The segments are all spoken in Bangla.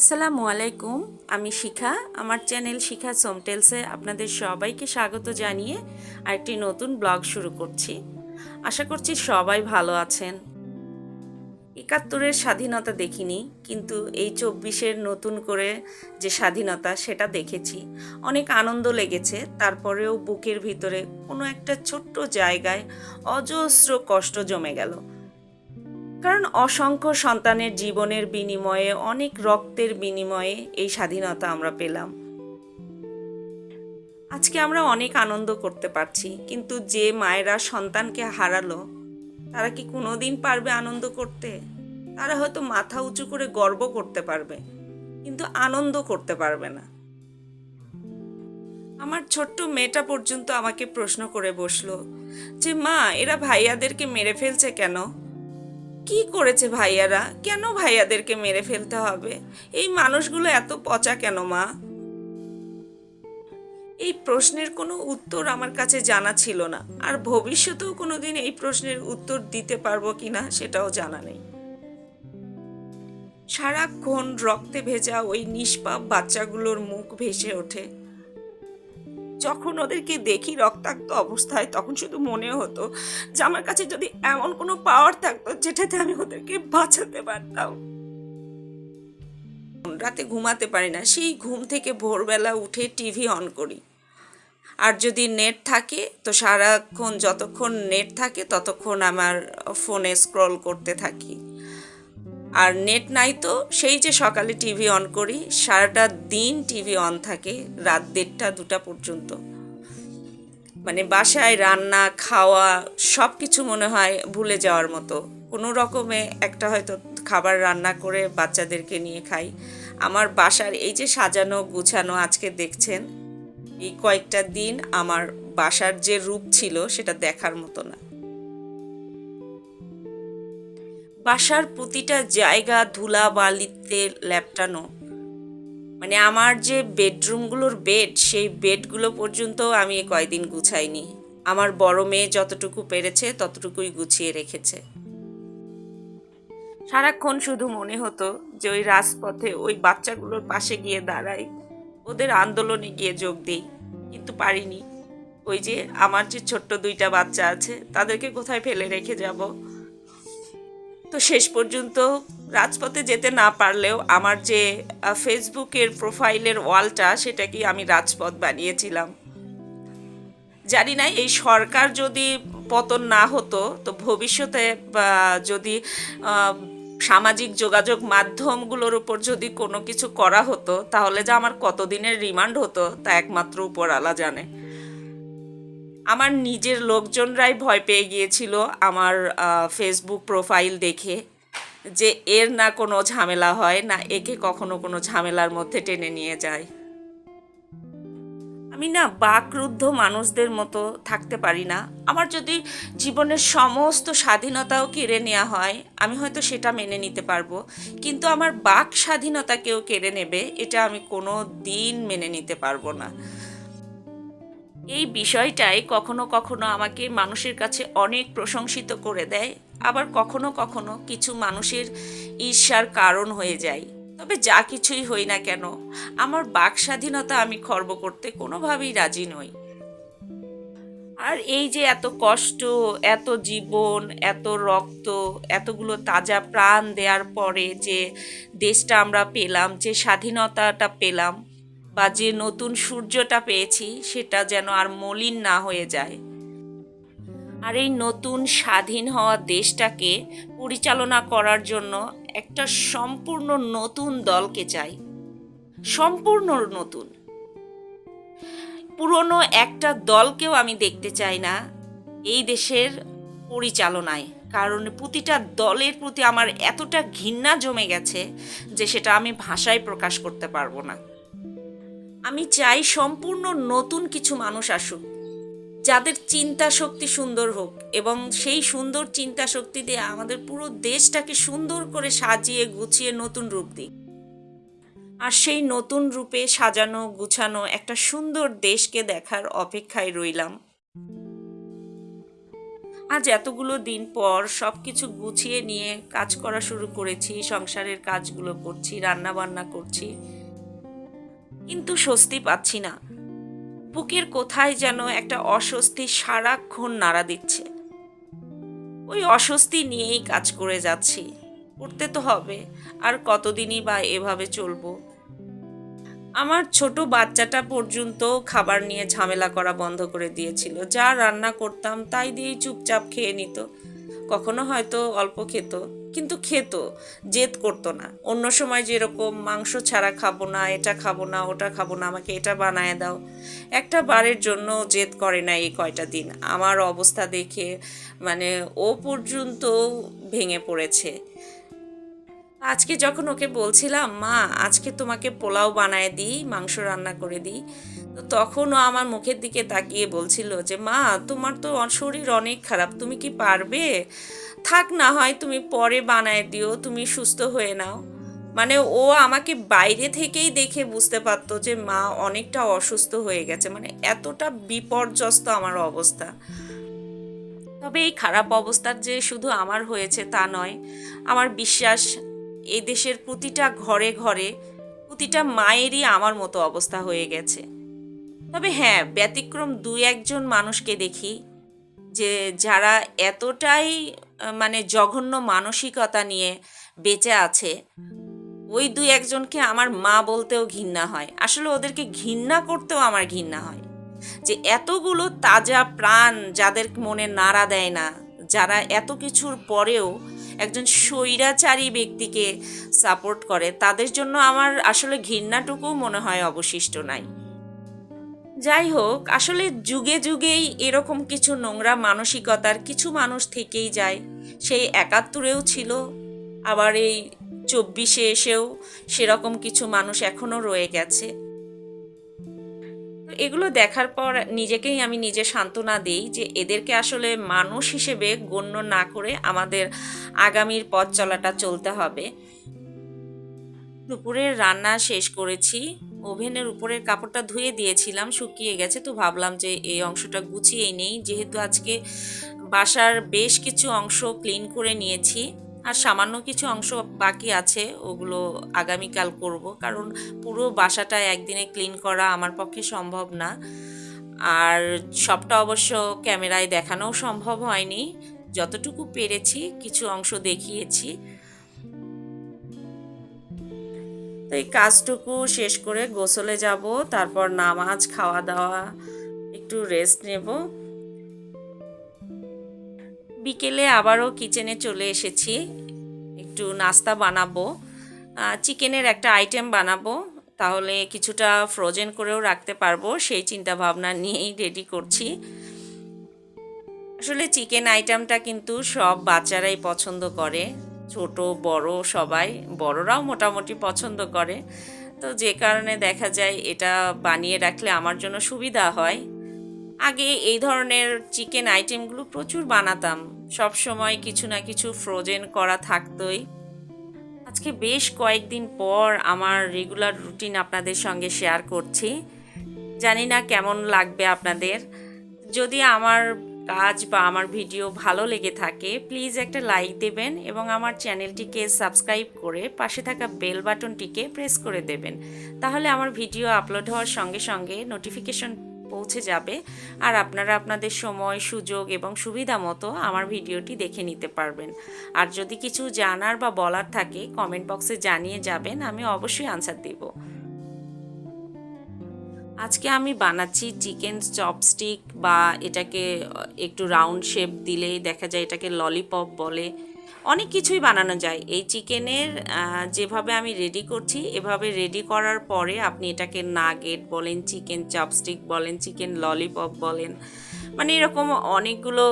আসসালামু আলাইকুম, আমি শিখা। আমার চ্যানেল শিখা সোমটেলসে আপনাদের সবাইকে স্বাগত জানিয়ে আরেকটি নতুন ব্লগ শুরু করছি। আশা করছি সবাই ভালো আছেন। একাত্তরের স্বাধীনতা দেখিনি, কিন্তু এই চব্বিশের নতুন করে যে স্বাধীনতা সেটা দেখেছি। অনেক আনন্দ লেগেছে, তারপরেও বুকের ভিতরে কোনো একটা ছোট্ট জায়গায় অজস্র কষ্ট জমে গেল। কারণ অসংখ্য সন্তানের জীবনের বিনিময়ে, অনেক রক্তের বিনিময়ে এই স্বাধীনতা আমরা পেলাম। আজকে আমরা অনেক আনন্দ করতে পারছি, কিন্তু যে মায়েরা সন্তানকে হারালো, তারা কি কোনোদিন পারবে আনন্দ করতে? তারা হয়তো মাথা উঁচু করে গর্ব করতে পারবে, কিন্তু আনন্দ করতে পারবে না। আমার ছোট্ট মেয়েটা পর্যন্ত আমাকে প্রশ্ন করে বসল যে, মা, এরা ভাইয়াদেরকে মেরে ফেলছে কেন? কি করেছে ভাইয়ারা? কেন ভাইয়াদেরকে মেরে ফেলতে হবে? এই মানুষগুলো এত পচা কেন, মা? এই প্রশ্নের কোনো উত্তর আমার কাছে জানা ছিল না। আর ভবিষ্যতেও কোনোদিন এই প্রশ্নের উত্তর দিতে পারব কিনা সেটাও জানা নেই। সারাক্ষণ রক্তে ভেজা ওই নিষ্পাপ বাচ্চাগুলোর মুখ ভেসে ওঠে। যখন ওদেরকে দেখি রক্তাক্ত অবস্থায়, তখন শুধু মনে হতো যে আমার কাছে যদি এমন কোনো পাওয়ার থাকতো, যেটাতে আমি ওদেরকে বাঁচাতে পারতাম। রাতে ঘুমাতে পারি না, সেই ঘুম থেকে ভোরবেলা উঠে টিভি অন করি। আর যদি নেট থাকে, তো সারাক্ষণ যতক্ষণ নেট থাকে, ততক্ষণ আমার ফোনে স্ক্রল করতে থাকি। আর নেট নাই তো, সেই যে সকালে টিভি অন করি, সারাটা দিন টিভি অন থাকে রাত দেড়টা, দুটা পর্যন্ত। মানে বাসায় রান্না, খাওয়া সব কিছু মনে হয় ভুলে যাওয়ার মতো। কোনো রকমে একটা হয়তো খাবার রান্না করে বাচ্চাদেরকে নিয়ে খাই। আমার বাসার এই যে সাজানো, গুছানো আজকে দেখছেন, এই কয়েকটা দিন আমার বাসার যে রূপ ছিল সেটা দেখার মতো না। বাসার প্রতিটা জায়গা ধুলা বালিতে ল্যাপটানো। মানে আমার যে বেডরুমগুলোর বেড, সেই বেডগুলো পর্যন্ত আমি কয়দিন গুছাইনি। আমার বড় মেয়ে যতটুকু পেরেছে, ততটুকুই গুছিয়ে রেখেছে। সারাক্ষণ শুধু মনে হতো যে ওই রাজপথে ওই বাচ্চাগুলোর পাশে গিয়ে দাঁড়াই। ওদের আন্দোলনে গিয়ে যোগ দিই। কিন্তু পারিনি। ওই যে আমার যে ছোট্ট দুইটা বাচ্চা আছে, তাদেরকে কোথায় ফেলে রেখে যাব? তো শেষ পর্যন্ত রাজপথে যেতে না পারলেও আমার যে ফেসবুকের প্রোফাইলের ওয়ালটা সেটাকে আমি রাজপথ বানিয়েছিলাম। জানি না, এই সরকার যদি পতন না হতো, তো ভবিষ্যতে যদি সামাজিক যোগাযোগ মাধ্যমগুলোর উপর যদি কোনো কিছু করা হতো, তাহলে যে আমার কতদিনের রিমান্ড হতো, তা একমাত্র উপরওয়ালা জানে। আমার নিজের লোকজনরাই ভয় পেয়ে গিয়েছিল আমার ফেসবুক প্রোফাইল দেখে যে এর না কোনো ঝামেলা হয়, না একে কখনো কোনো ঝামেলার মধ্যে টেনে নিয়ে যায়। আমি না বাকরুদ্ধ মানুষদের মতো থাকতে পারি না। আমার যদি জীবনের সমস্ত স্বাধীনতাও কেড়ে নেওয়া হয়, আমি হয়তো সেটা মেনে নিতে পারব। কিন্তু আমার বাক স্বাধীনতা কেউ কেড়ে নেবে, এটা আমি কোনো দিন মেনে নিতে পারব না। এই বিষয়টাই কখনো কখনো আমাকে মানুষের কাছে অনেক প্রশংসিত করে দেয়, আবার কখনো কখনো কিছু মানুষের ঈর্ষার কারণ হয়ে যায়। তবে যা কিছুই হই না কেন, আমার বাক স্বাধীনতা আমি খর্ব করতে কোনোভাবেই রাজি নই। আর এই যে এত কষ্ট, এত জীবন, এত রক্ত, এতগুলো তাজা প্রাণ দেওয়ার পরে যে দেশটা আমরা পেলাম, যে স্বাধীনতাটা পেলাম বা যে নতুন সূর্যটা পেয়েছি, সেটা যেন আর মলিন না হয়ে যায়। আর এই নতুন স্বাধীন হওয়া দেশটাকে পরিচালনা করার জন্য একটা সম্পূর্ণ নতুন দলকে চাই। সম্পূর্ণ নতুন। পুরনো একটা দলকেও আমি দেখতে চাই না এই দেশের পরিচালনায়, কারণ প্রতিটা দলের প্রতি আমার এতটা ঘৃণা জমে গেছে যে সেটা আমি ভাষায় প্রকাশ করতে পারব না। আমি চাই সম্পূর্ণ নতুন কিছু মানুষ আসুক, যাদের চিন্তা শক্তি সুন্দর হোক এবং সেই সুন্দর চিন্তা শক্তি দিয়ে আমাদের পুরো দেশটাকে সুন্দর করে সাজিয়ে গুছিয়ে নতুন রূপ দিই আর সেই নতুন রূপে সাজানো, গুছানো একটা সুন্দর দেশকে দেখার অপেক্ষায় রইলাম। আজ এতগুলো দিন পর সব কিছু গুছিয়ে নিয়ে কাজ করা শুরু করেছি, সংসারের কাজগুলো করছি রান্না বান্না করছি। কিন্তু স্বস্তি পাচ্ছি না। বুকের কোথায় যেন একটা অস্বস্তি সারাক্ষণ নাড়া দিচ্ছে। ওই অস্বস্তি নিয়েই কাজ করে যাচ্ছি। করতে তো হবে, আর কতদিনই বা এভাবে চলবো? আমার ছোট বাচ্চাটা পর্যন্ত খাবার নিয়ে ঝামেলা করা বন্ধ করে দিয়েছিল। যা রান্না করতাম তাই দিয়েই চুপচাপ খেয়ে নিত। কখনো হয়তো অল্প খেত। কিন্তু খেত, জেদ করতো না। অন্য সময় যেরকম, মাংস ছাড়া খাব না, এটা খাব না, ওটা খাব না, আমাকে এটা বানায় দাও। একটা বারের জন্য জেদ করে না এই কয়টা দিন। আমার অবস্থা দেখে মানে ও পর্যন্ত ভেঙে পড়েছে। আজকে যখন ওকে বলছিলাম, মা, আজকে তোমাকে পোলাও বানায় দিই, মাংস রান্না করে দিই। তো তখন ও আমার মুখের দিকে তাকিয়ে বলছিল যে, মা, তোমার তো শরীর অনেক খারাপ, তুমি কি পারবে? থাক না হয় তুমি পরে বানায় দিও, তুমি সুস্থ হয়ে নাও। মানে ও আমাকে বাইরে থেকেই দেখে বুঝতে পারতো যে মা অনেকটা অসুস্থ হয়ে গেছে মানে এতটা বিপর্যস্ত আমার অবস্থা। তবে এই খারাপ অবস্থার যে শুধু আমার হয়েছে তা নয়, আমার বিশ্বাস এই দেশের প্রতিটা ঘরে ঘরে প্রতিটা মায়েরই আমার মতো অবস্থা হয়ে গেছে। তবে হ্যাঁ ব্যতিক্রম দু একজন মানুষকে দেখি যে যারা এতটাই মানে জঘন্য মানসিকতা নিয়ে বেঁচে আছে। ওই দুই একজনকে আমার মা বলতেও ঘৃণা হয়। আসলে ওদেরকে ঘৃণা করতেও আমার ঘৃণা হয়। যে এতগুলো তাজা প্রাণ যাদের মনে নাড়া দেয় না, যারা এত কিছুর পরেও একজন স্বৈরাচারী ব্যক্তিকে সাপোর্ট করে, তাদের জন্য আমার আসলে ঘৃণাটুকু মনে হয় অবশিষ্ট নাই। যাই হোক, আসলে যুগে যুগেই এরকম কিছু নোংরা মানসিকতার কিছু মানুষ থেকেই যায়। সেই একাত্তরেও ছিল, আবার এই চব্বিশে এসেও সেরকম কিছু মানুষ এখনও রয়ে গেছে। এগুলো দেখার পর নিজেকেই আমি নিজে সান্ত্বনা দিই যে এদেরকে আসলে মানুষ হিসেবে গণ্য না করে আমাদের আগামীর পথ চলাটা চলতে হবে। দুপুরের রান্না শেষ করেছি। ওভেনের উপরের কাপড়টা ধুয়ে দিয়েছিলাম, শুকিয়ে গেছে। তো ভাবলাম যে এই অংশটা গুছিয়ে নেই। যেহেতু আজকে বাসার বেশ কিছু অংশ ক্লিন করে নিয়েছি, আর সামান্য কিছু অংশ বাকি আছে, ওগুলো আগামীকাল করব। কারণ পুরো বাসাটা একদিনে ক্লিন করা আমার পক্ষে সম্ভব না। আর সবটা অবশ্য ক্যামেরায় দেখানোও সম্ভব হয়নি। যতটুকু পেরেছি, কিছু অংশ দেখিয়েছি। তো এই কাজটুকু শেষ করে গোসলে যাব, তারপর নামাজ খাওয়া দাওয়া একটু রেস্ট নেব। বিকেলে আবারও কিচেনে চলে এসেছি, একটু নাস্তা বানাবো। চিকেনের একটা আইটেম বানাবো, তাহলে কিছুটা ফ্রোজেন করেও রাখতে পারব, সেই চিন্তা ভাবনা নিয়েই রেডি করছি। আসলে চিকেন আইটেমটা কিন্তু সব বাচ্চারাই পছন্দ করে। ছোট, বড় সবাই, বড়রাও মোটামুটি পছন্দ করে। তো যে কারণে দেখা যায় এটা বানিয়ে রাখলে আমার জন্য সুবিধা হয়। আগে এই ধরনের চিকেন আইটেমগুলো প্রচুর বানাতাম। সব সময় কিছু না কিছু ফ্রোজেন করা থাকতোই। আজকে বেশ কয়েকদিন পর আমার রেগুলার রুটিন আপনাদের সঙ্গে শেয়ার করছি। জানি না কেমন লাগবে আপনাদের। যদি আমার কাজ বা আমার ভিডিও ভালো লেগে থাকে প্লিজ একটা লাইক দেবেন এবং আমার চ্যানেলটিকে সাবস্ক্রাইব করে পাশে থাকা বেল বাটনটিকে প্রেস করে দেবেন। তাহলে আমার ভিডিও আপলোড হওয়ার সঙ্গে সঙ্গে নোটিফিকেশন পৌঁছে যাবে আর আপনারা আপনাদের সময়, সুযোগ এবং সুবিধা মতো আমার ভিডিওটি দেখে নিতে পারবেন। আর যদি কিছু জানার বা বলার থাকে কমেন্ট বক্সে জানিয়ে যাবেন, আমি অবশ্যই আনসার দেবো। আজকে আমি বানাচ্ছি চিকেন চপস্টিক বা এটাকে একটু রাউন্ড শেপ দিলেই দেখা যায় এটাকে ললিপপ বলে। অনেক কিছুই বানানো যায়। এই চিকেনের যেভাবে আমি রেডি করছি, এভাবে রেডি করার পরে আপনি এটাকে নাগেট বলেন, চিকেন চপস্টিক বলেন, চিকেন ললিপপ বলেন মানে এরকম অনেকগুলো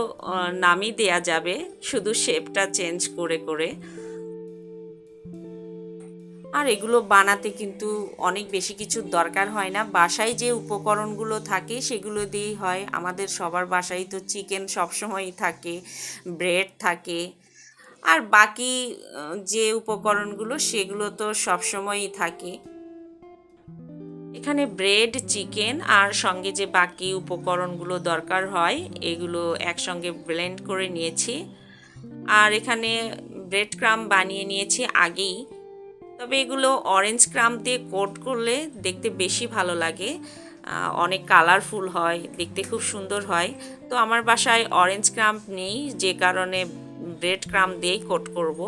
নামই দেয়া যাবে। শুধু শেপটা চেঞ্জ করে করে। আর এগুলো বানাতে কিন্তু অনেক বেশি কিছুর দরকার হয় না। বাসায় যে উপকরণগুলো থাকে সেগুলো দিয়েই হয়। আমাদের সবার বাসায় তো চিকেন সবসময়ই থাকে, ব্রেড থাকে। আর বাকি যে উপকরণগুলো সেগুলো তো সবসময়ই থাকে। এখানে ব্রেড, চিকেন আর সঙ্গে যে বাকি উপকরণগুলো দরকার হয়, এগুলো একসঙ্গে ব্লেন্ড করে নিয়েছি। আর এখানে ব্রেড ক্রাম বানিয়ে নিয়েছি আগেই। তবে এগুলো অরেঞ্জ ক্রাম দিয়ে কোট করলে দেখতে বেশি ভালো লাগে। অনেক কালারফুল হয়, দেখতে খুব সুন্দর হয়। তো আমার বাসায় অরেঞ্জ ক্রাম নেই, যে কারণে ব্রেড ক্রাম দিয়েই কোট করব।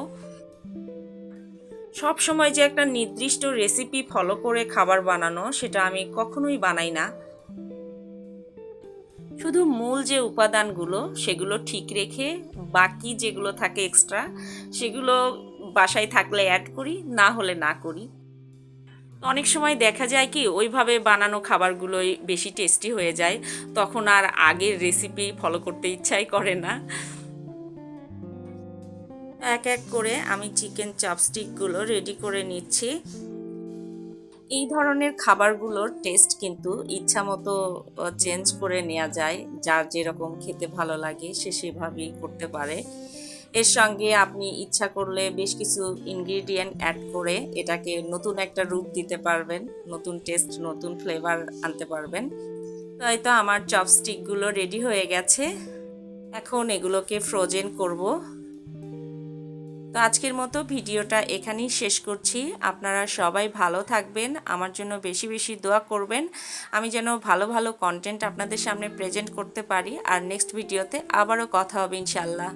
সব সময় যে একটা নির্দিষ্ট রেসিপি ফলো করে খাবার বানানো, সেটা আমি কখনোই বানাই না। শুধু মূল যে উপাদানগুলো, সেগুলো ঠিক রেখে বাকি যেগুলো থাকে এক্সট্রা সেগুলো বাসায় থাকলে অ্যাড করি, না হলে না করি। অনেক সময় দেখা যায় কি, ওইভাবে বানানো খাবারগুলোই বেশি টেস্টি হয়ে যায়। তখন আর আগের রেসিপি ফলো করতে ইচ্ছাই করে না। এক এক করে আমি চিকেন চপস্টিকগুলো রেডি করে নিচ্ছি। এই ধরনের খাবারগুলোর টেস্ট কিন্তু ইচ্ছা মতো চেঞ্জ করে নেওয়া যায়। যার যেরকম খেতে ভালো লাগে, সে সেভাবেই করতে পারে। এর সঙ্গে আপনি ইচ্ছা করলে বেশ কিছু ইনগ্রিডিয়েন্ট অ্যাড করে এটাকে নতুন একটা রূপ দিতে পারবেন, নতুন টেস্ট নতুন ফ্লেভার আনতে পারবেন। তো এই তো আমার চপস্টিকগুলো রেডি হয়ে গেছে। এখন এগুলোকে ফ্রোজেন করব। তো আজকের মতো ভিডিওটা এখানেই শেষ করছি। আপনারা সবাই ভালো থাকবেন, আমার জন্য বেশি বেশি দোয়া করবেন। আমি যেন ভালো ভালো কন্টেন্ট আপনাদের সামনে প্রেজেন্ট করতে পারি। আর নেক্সট ভিডিওতে আবারও কথা হবে ইনশাল্লাহ